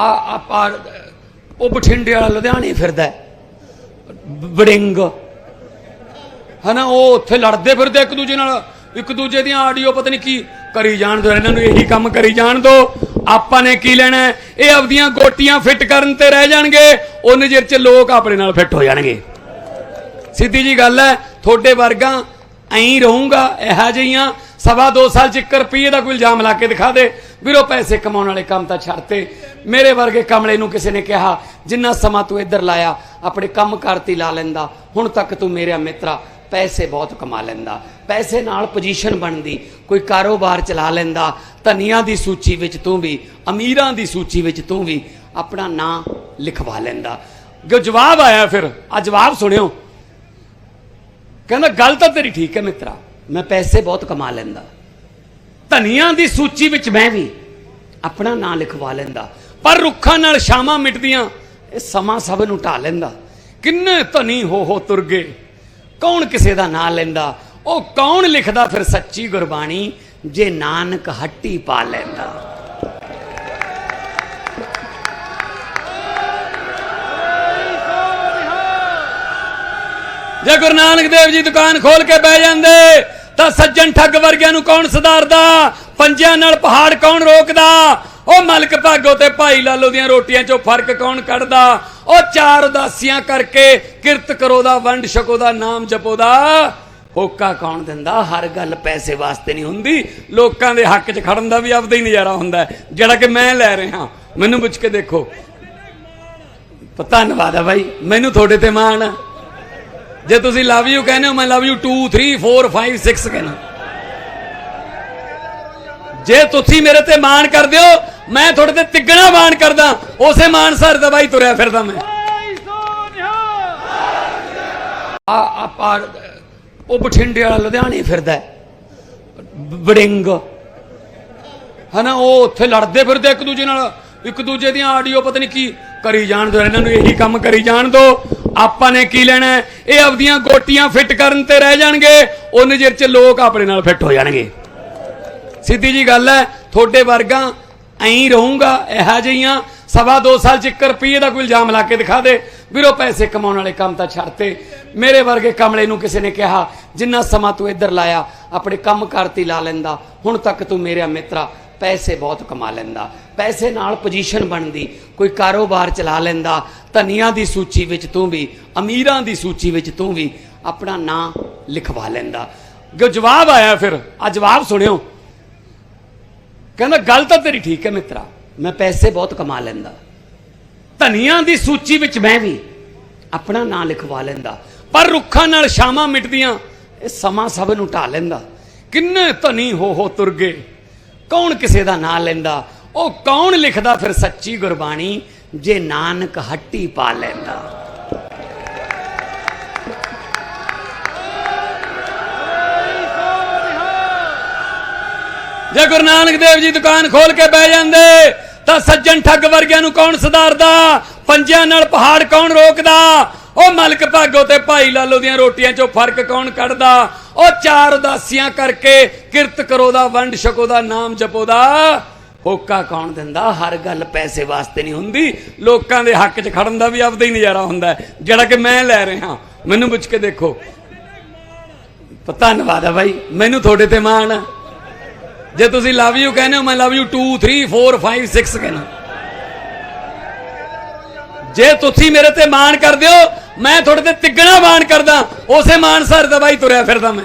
ਆ ਆ, ਉਹ ਬਠਿੰਡੇ ਵਾਲਾ ਲੁਧਿਆਣੇ ਫਿਰਦਾ ਹੈ। ਬ- ਬੜਿੰਗ ਹਨਾ, ਉਹ ਉੱਥੇ ਲੜਦੇ ਫਿਰਦੇ ਇੱਕ ਦੂਜੇ ਨਾਲ, ਇੱਕ ਦੂਜੇ ਦੀਆਂ ਆਡੀਓ ਪਤਾ ਨਹੀਂ ਕੀ ਕਰੀ ਜਾਣ ਦੋ, ਇਹਨਾਂ ਨੂੰ ਇਹੀ ਕੰਮ ਕਰੀ ਜਾਣ ਦੋ। ਆਪਾਂ ਨੇ ਕੀ ਲੈਣਾ ਇਹ ਆਪਦੀਆਂ ਗੋਟੀਆਂ ਫਿੱਟ ਕਰਨ ਤੇ ਰਹਿ ਜਾਣਗੇ ਉਹਨੇ ਚਿਰ ਚ ਲੋਕ ਆਪਣੇ ਨਾਲ ਫਿੱਟ ਹੋ ਜਾਣਗੇ। ਸਿੱਧੀ ਜੀ ਗੱਲ ਹੈ, ਤੁਹਾਡੇ ਵਰਗਾ ਐਂ ਰਹੂੰਗਾ, ਇਹੋ ਜਿਹੀਆਂ ਸਵਾ ਦੋ ਸਾਲ ਚ 1 ਰੁਪਏ ਦਾ ਕੋਈ ਇਲਜ਼ਾਮ ਲਾ ਕੇ ਦਿਖਾ ਦੇ। ਵੀਰੋ, ਪੈਸੇ ਕਮਾਉਣ ਵਾਲੇ ਕੰਮ ਤਾਂ ਛੱਡਤੇ। ਮੇਰੇ ਵਰਗੇ ਕਮਲੇ ਨੂੰ ਕਿਸੇ ਨੇ ਕਿਹਾ, ਜਿੰਨਾ ਸਮਾਂ ਤੂੰ ਇੱਧਰ ਲਾਇਆ, ਆਪਣੇ ਕੰਮ ਕਰਤੀ ਲਾ ਲੈਂਦਾ। ਹੁਣ ਤੱਕ ਤੂੰ ਮੇਰਾ ਮਿੱਤਰਾ, ਪੈਸੇ ਬਹੁਤ ਕਮਾ ਲੈਂਦਾ। ਪੈਸੇ ਨਾਲ ਪੋਜੀਸ਼ਨ ਬਣਦੀ, ਕੋਈ ਕਾਰੋਬਾਰ ਚਲਾ ਲੈਂਦਾ। ਧਨੀਆਂ ਦੀ ਸੂਚੀ ਵਿੱਚ ਤੂੰ ਵੀ, ਅਮੀਰਾਂ ਦੀ ਸੂਚੀ ਵਿੱਚ ਤੂੰ ਵੀ ਆਪਣਾ ਨਾਂ ਲਿਖਵਾ ਲੈਂਦਾ। ਜੋ ਜਵਾਬ ਆਇਆ ਫਿਰ ਆ ਜਵਾਬ ਸੁਣਿਓ। ਕਹਿੰਦਾ, ਗੱਲ ਤਾਂ ਤੇਰੀ ਠੀਕ ਹੈ ਮਿੱਤਰਾ, ਮੈਂ ਪੈਸੇ ਬਹੁਤ ਕਮਾ ਲੈਂਦਾ। ਧਨੀਆਂ ਦੀ ਸੂਚੀ ਵਿੱਚ ਮੈਂ ਵੀ ਆਪਣਾ ਨਾਂ ਲਿਖਵਾ ਲੈਂਦਾ। ਪਰ ਰੁੱਖਾਂ ਨਾਲ ਸ਼ਾਮਾਂ ਮਿਟਦੀਆਂ। ਇਹ ਸਮਾਂ ਸਭ ਨੂੰ ਢਾ ਲੈਂਦਾ। ਕਿੰਨੇ ਧਨੀ ਹੋ ਹੋ ਤੁਰ ਗਏ। ਕੌਣ ਕਿਸੇ ਦਾ ਨਾਂ ਲੈਂਦਾ? ਉਹ ਕੌਣ ਲਿਖਦਾ ਫਿਰ ਸੱਚੀ ਗੁਰਬਾਣੀ? ਜੇ ਨਾਨਕ ਹੱਟੀ ਪਾ ਲੈਂਦਾ। ਜੇ ਗੁਰੂ ਨਾਨਕ ਦੇਵ ਜੀ ਦੁਕਾਨ ਖੋਲ ਕੇ ਬਹਿ ਜਾਂਦੇ ਤਾਂ ਸੱਜਣ ਠੱਗ ਵਰਗਿਆਂ ਨੂੰ ਕੌਣ ਸੁਧਾਰਦਾ? ਪੰਜਿਆਂ ਨਾਲ ਪਹਾੜ ਕੌਣ ਰੋਕਦਾ? ਉਹ ਮਲਕ ਭਾਗੋ ਤੇ ਭਾਈ ਲਾਲੋ ਦੀਆਂ ਰੋਟੀਆਂ ਚੋਂ ਫ਼ਰਕ ਕੌਣ ਕੱਢਦਾ? ਉਹ ਚਾਰ ਉਦਾਸੀਆਂ ਕਰਕੇ ਕਿਰਤ ਕਰੋ ਦਾ, ਵੰਡ ਛਕੋ ਦਾ, ਨਾਮ ਜਪੋ ਦਾ। ਹੋਕਾ ਕੌਣ ਦਿੰਦਾ? ਹਰ ਗੱਲ ਪੈਸੇ ਵਾਸਤੇ ਨਹੀਂ ਹੁੰਦੀ। ਲੋਕਾਂ ਦੇ ਹੱਕ 'ਚ ਖੜਨ ਦਾ ਵੀ ਆਪਦਾ ਹੀ ਨਜ਼ਾਰਾ ਹੁੰਦਾ ਜਿਹੜਾ ਕਿ ਮੈਂ ਲੈ ਰਿਹਾ। ਮੈਨੂੰ ਪੁੱਛ ਕੇ ਦੇਖੋ। ਧੰਨਵਾਦ ਆ ਬਾਈ। ਮੈਨੂੰ ਤੁਹਾਡੇ ਤੇ ਮਾਣ ਆ। ਜੇ ਤੁਸੀਂ ਲਵ ਯੂ ਕਹਿੰਦੇ ਹੋ, ਮੈਂ ਲਵ ਯੂ 2 3 4 5 6 ਕਹਿੰਦਾ। ਜੇ ਤੁਸੀਂ ਮੇਰੇ ਤੇ ਮਾਣ ਕਰਦੇ ਹੋ, ਮੈਂ ਤੁਹਾਡੇ ਤੇ ਤਿੱਗਣਾ ਮਾਣ ਕਰਦਾ, ਉਸੇ ਮਾਣ ਸਰ ਦਾ ਤੁਰਿਆ ਫਿਰਦਾ ਮੈਂ। ਆ ਆ ਉਹ ਬਠਿੰਡੇ ਵਾਲਾ ਲੁਧਿਆਣੇ ਫਿਰਦਾ ਹੈ। ਬੜਿੰਗ ਹਨਾ, ਉਹ ਉੱਥੇ ਲੜਦੇ ਫਿਰਦੇ ਇੱਕ ਦੂਜੇ ਨਾਲ। ਇੱਕ ਦੂਜੇ ਦੀਆਂ ਆਡੀਓ ਪਤਾ ਨਹੀਂ ਕੀ ਕਰੀ ਜਾਣ ਦੋ, ਇਹਨਾਂ ਨੂੰ ਇਹੀ ਕੰਮ ਕਰੀ ਜਾਣ ਦੋ। ਆਪਾਂ ਨੇ ਕੀ ਲੈਣਾ ਇਹ ਆਪਦੀਆਂ ਗੋਟੀਆਂ ਫਿੱਟ ਕਰਨ ਤੇ ਰਹਿ ਜਾਣਗੇ। ਉਹਨੇ ਚਿਰ ਚ ਲੋਕ ਆਪਣੇ ਨਾਲ ਫਿੱਟ ਹੋ ਜਾਣਗੇ। ਸਿੱਧੀ ਜੀ ਗੱਲ ਹੈ, ਤੁਹਾਡੇ ਵਰਗਾ ਐਂ ਰਹੂੰਗਾ, ਇਹੋ ਜਿਹੀਆਂ। ਸਵਾ ਦੋ ਸਾਲ ਚ 1 ਰੁਪਏ ਦਾ ਕੋਈ ਇਲਜ਼ਾਮ ਲਾ ਕੇ ਦਿਖਾ ਦੇ। ਵੀਰੋ, ਪੈਸੇ ਕਮਾਉਣ ਵਾਲੇ ਕੰਮ ਤਾਂ ਛੱਡਤੇ। ਮੇਰੇ ਵਰਗੇ ਕਮਲੇ ਨੂੰ ਕਿਸੇ ਨੇ ਕਿਹਾ, ਜਿੰਨਾ ਸਮਾਂ ਤੂੰ ਇੱਧਰ ਲਾਇਆ, ਆਪਣੇ ਕੰਮ ਕਰਤੀ ਲਾ ਲੈਂਦਾ। ਹੁਣ ਤੱਕ ਤੂੰ ਮੇਰਾ ਮਿੱਤਰਾ, ਪੈਸੇ ਬਹੁਤ ਕਮਾ ਲੈਂਦਾ। ਪੈਸੇ ਨਾਲ ਪੋਜੀਸ਼ਨ ਬਣਦੀ, ਕੋਈ ਕਾਰੋਬਾਰ ਚਲਾ ਲੈਂਦਾ। ਧਨੀਆਂ ਦੀ ਸੂਚੀ ਵਿੱਚ ਤੂੰ ਵੀ, ਅਮੀਰਾਂ ਦੀ ਸੂਚੀ ਵਿੱਚ ਤੂੰ ਵੀ ਆਪਣਾ ਨਾਂ ਲਿਖਵਾ ਲੈਂਦਾ। ਜੋ ਜਵਾਬ ਆਇਆ ਫਿਰ ਆ ਜਵਾਬ ਸੁਣਿਓ। ਕਹਿੰਦਾ, ਗੱਲ ਤਾਂ ਤੇਰੀ ਠੀਕ ਹੈ ਮਿੱਤਰਾ, ਮੈਂ ਪੈਸੇ ਬਹੁਤ ਕਮਾ ਲੈਂਦਾ। ਧਨੀਆਂ ਦੀ ਸੂਚੀ ਵਿੱਚ ਮੈਂ ਵੀ ਆਪਣਾ ਨਾਂ ਲਿਖਵਾ ਲੈਂਦਾ। ਪਰ ਰੁੱਖਾਂ ਨਾਲ ਸ਼ਾਮਾਂ ਮਿਟਦੀਆਂ, ਇਹ ਸਮਾਂ ਸਭ ਨੂੰ ਢਾ ਲੈਂਦਾ। ਕਿੰਨੇ ਧਨੀ ਹੋ ਹੋ ਤੁਰ ਗਏ, ਕੌਣ ਕਿਸੇ ਦਾ ਨਾਂ ਲੈਂਦਾ? ਉਹ ਕੌਣ ਲਿਖਦਾ ਫਿਰ ਸੱਚੀ ਗੁਰਬਾਣੀ? ਜੇ ਨਾਨਕ ਹੱਟੀ ਪਾ ਲੈਂਦਾ। ਜੇ ਗੁਰੂ ਨਾਨਕ ਦੇਵ ਜੀ ਦੁਕਾਨ ਖੋਲ ਕੇ ਬਹਿ ਜਾਂਦੇ, ਤਾਂ ਸੱਜਣ ਠੱਗ ਵਰਗਿਆਂ ਨੂੰ ਕੌਣ ਸੁਧਾਰਦਾ? ਪੰਜਿਆਂ ਨਾਲ ਪਹਾੜ ਕੌਣ ਰੋਕਦਾ? ਉਹ ਮਲਕ ਭਾਗੋ ਤੇ ਭਾਈ ਲਾਲੋ ਦੀਆਂ ਰੋਟੀਆਂ ਚੋਂ ਫ਼ਰਕ ਕੌਣ ਕੱਢਦਾ? ਉਹ ਚਾਰ ਉਦਾਸੀਆਂ ਕਰਕੇ ਕਿਰਤ ਕਰੋ ਦਾ, ਵੰਡ ਛਕੋ ਦਾ, ਨਾਮ ਜਪੋ ਦਾ। ਹੋਕਾ ਕੌਣ ਦਿੰਦਾ? ਹਰ ਗੱਲ ਪੈਸੇ ਵਾਸਤੇ ਨਹੀਂ ਹੁੰਦੀ। ਲੋਕਾਂ ਦੇ ਹੱਕ 'ਚ ਖੜਨ ਦਾ ਵੀ ਆਪਦਾ ਹੀ ਨਜ਼ਾਰਾ ਹੁੰਦਾ ਜਿਹੜਾ ਕਿ ਮੈਂ ਲੈ ਰਿਹਾ, ਮੈਨੂੰ ਪੁੱਛ ਕੇ ਦੇਖੋ। ਧੰਨਵਾਦ ਆ ਬਾਈ। ਮੈਨੂੰ ਤੁਹਾਡੇ ਤੇ ਮਾਣ ਆ। ਜੇ ਤੁਸੀਂ ਲਵ ਯੂ ਕਹਿੰਦੇ ਹੋ, ਮੈਂ ਲਵ ਯੂ 2 3 4 5 6 ਕਹਿੰਦਾ। ਜੇ ਤੁਸੀਂ ਮੇਰੇ ਤੇ ਮਾਣ ਕਰਦੇ ਹੋ, ਮੈਂ ਤੁਹਾਡੇ ਤੇ ਤਿੱਗਣਾ ਮਾਣ ਕਰਦਾ। ਉਸੇ ਮਾਣ ਸਰ ਦਾ ਬਾਈ ਤੁਰਿਆ ਫਿਰਦਾ ਮੈਂ।